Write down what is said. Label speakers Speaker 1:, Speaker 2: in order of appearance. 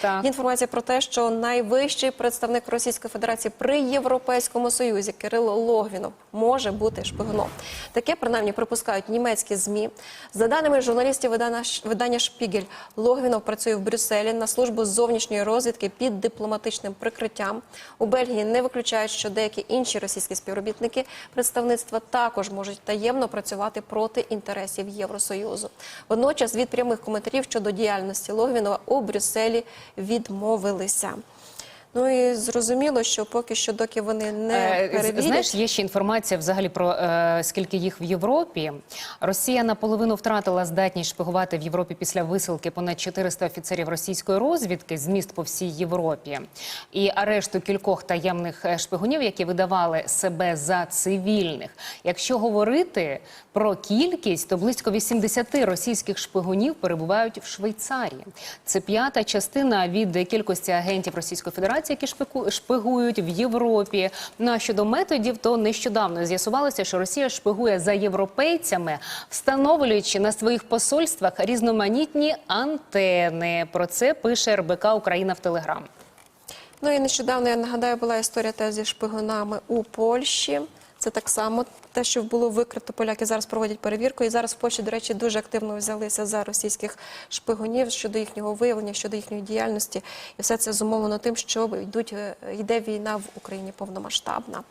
Speaker 1: Так.
Speaker 2: Інформація про те, що найвищий представник Російської Федерації при Європейському Союзі Кирило Логвінов може бути шпигуном. Таке принаймні припускають німецькі змі. За даними журналістів видання Шпігель, Логвінов працює в Брюсселі на службу зовнішньої розвідки під дипломатичним прикриттям. У Бельгії не виключають, що деякі інші російські співробітники представництва також можуть таємно працювати проти інтересів Євросоюзу. Водночас від прямих коментарів щодо діяльності Логвінова у Брюсселі відмовилися. Ну і зрозуміло, що поки що, доки вони не
Speaker 1: Е,
Speaker 2: перевірять,
Speaker 1: Знаєш, є ще інформація взагалі про е, скільки їх в Європі. Росія наполовину втратила здатність шпигувати в Європі після висилки понад 400 офіцерів російської розвідки з міст по всій Європі і арешту кількох таємних е, шпигунів, які видавали себе за цивільних. Якщо говорити про кількість, то близько 80 російських шпигунів перебувають в Швейцарії. Це п'ята частина від кількості агентів Російської Федерації, які шпику- шпигують в Європі. Ну а щодо методів, то нещодавно з'ясувалося, що Росія шпигує за європейцями, встановлюючи на своїх посольствах різноманітні антени. Про це пише РБК Україна в Телеграм.
Speaker 2: Ну і нещодавно я нагадаю, була історія теж зі шпигунами у Польщі. Це так само те, що було викрито. Поляки зараз проводять перевірку. І зараз в Польщі, до речі, дуже активно взялися за російських шпигунів щодо їхнього виявлення, щодо їхньої діяльності. І все це зумовлено тим, що йдуть е, йде війна в Україні повномасштабна.